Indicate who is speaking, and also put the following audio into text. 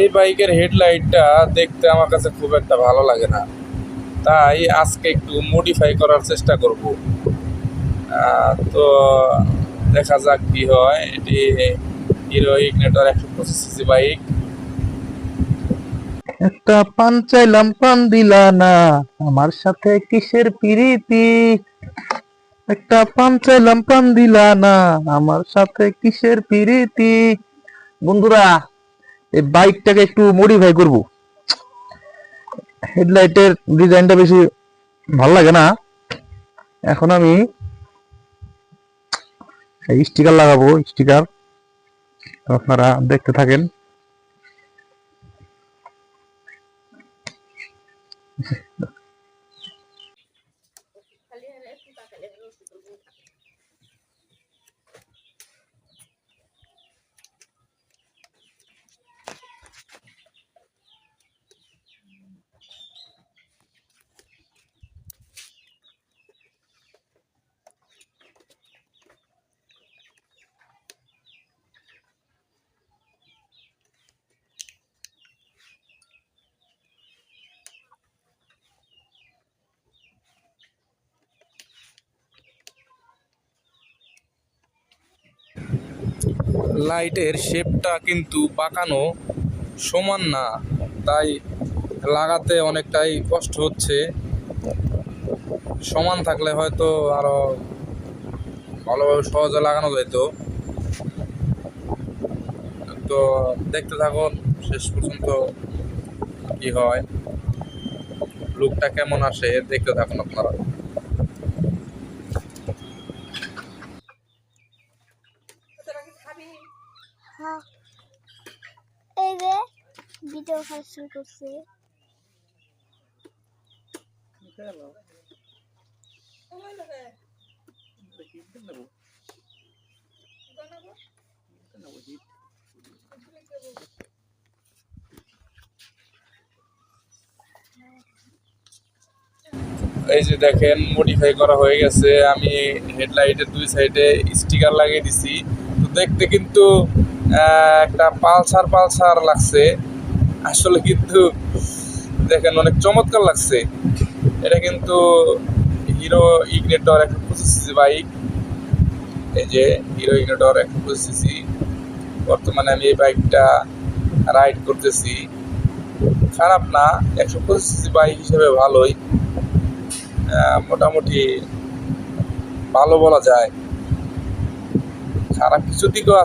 Speaker 1: এই বাইকের হেডলাইটটা দেখতে আমার কাছে খুব একটা ভালো লাগে না। তাই আজকে একটু মডিফাই করার চেষ্টা করব। তো দেখা যাক কি হয়। এটি হিরো ইগনেটর একশো পঁচিশ সিসি বাইক।
Speaker 2: একটা পান চাইলাম, পান দিলা না। আমার সাথে কিসের পিরিতি? একটা পান চাইলাম, পান দিলা না। আমার সাথে কিসের পিরিতি? বন্ধুরা এই বাইকটাকে একটু মডিফাই করব। হেডলাইটের ডিজাইনটা বেশি ভালো লাগে না। এখন আমি এই স্টিকার লাগাবো স্টিকার আপনারা দেখতে থাকেন।
Speaker 1: লাইটের শেপটা কিন্তু বাঁকানো সমান না, তাই লাগাতে অনেকটাই কষ্ট হচ্ছে। সমান থাকলে হয়তো আরও ভালোভাবে সহজে লাগানো যেত তো দেখতে থাকুন, শেষ পর্যন্ত কি হয়। লুকটা কেমন আসে, দেখতে থাকুন আপনারা।
Speaker 3: এই যে
Speaker 1: দেখেন মডিফাই করা হয়ে গেছে। আমি হেডলাইটের দুই সাইডে স্টিকার লাগিয়ে দিছি। তো দেখতে কিন্তু একটা পালসার পালসার লাগছে। আসলে কিন্তু দেখেন অনেক চমৎকার লাগছে। এটা কিন্তু হিরো ইগনেটর একশো পঁচিশ সিসি বাইক এই যে হিরো ইগনেটর একশো পঁচিশ সিসি বর্তমানে আমি এই বাইকটা রাইড করতেছি। খারাপ না, একশো পঁচিশ সিসি বাইক হিসেবে ভালোই। মোটামুটি ভালো বলা যায়। খারাপ কিছু দিকও আছে।